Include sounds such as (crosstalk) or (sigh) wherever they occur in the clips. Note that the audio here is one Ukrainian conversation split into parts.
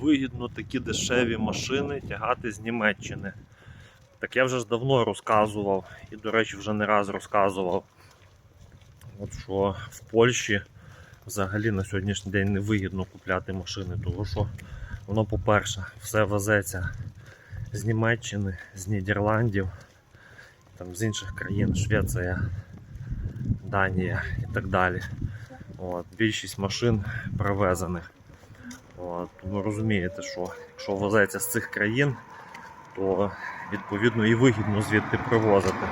вигідно такі дешеві машини тягати з Німеччини. Так я вже ж давно розказував, і, до речі, вже не раз розказував, от що в Польщі взагалі на сьогоднішній день не вигідно купляти машини, тому що воно, по-перше, все везеться з Німеччини, з Нідерландів, там, з інших країн, Швеція, Данія і так далі. От, більшість машин привезених. От, тому розумієте, що якщо везеться з цих країн, то відповідно і вигідно звідти привозити.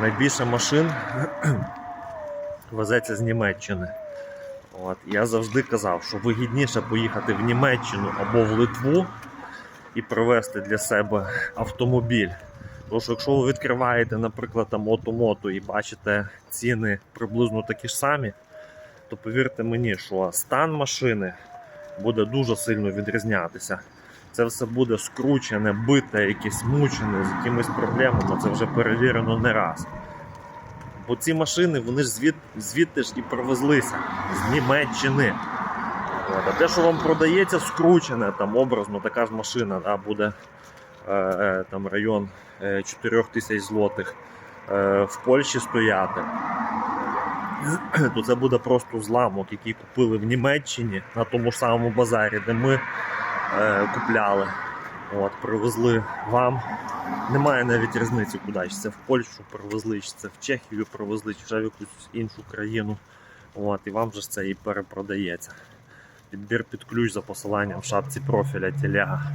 Найбільше машин (clears throat) везеться з Німеччини. От, я завжди казав, що вигідніше поїхати в Німеччину або в Литву і привезти для себе автомобіль. Тому що якщо ви відкриваєте, наприклад, там Отомото і бачите ціни приблизно такі ж самі, то повірте мені, що стан машини буде дуже сильно відрізнятися. Це все буде скручене, бите, якесь мучене, з якимись проблемами. Це вже перевірено не раз. Бо ці машини вони ж звід, звідти ж і привезлися з Німеччини. От, а те, що вам продається скручене, там образно така ж машина да, буде е, е, там район е, 4 тисяч злотих е, в Польщі стояти, (clears throat) то це буде просто зламок, який купили в Німеччині на тому ж самому базарі, де ми е, купляли. От, привезли вам. Немає навіть різниці куди. Чи це в Польщу привезли, чи це в Чехію привезли, чи ще в якусь іншу країну. От, і вам же це і перепродається. Підбір під ключ за посиланням в шапці профіля телега.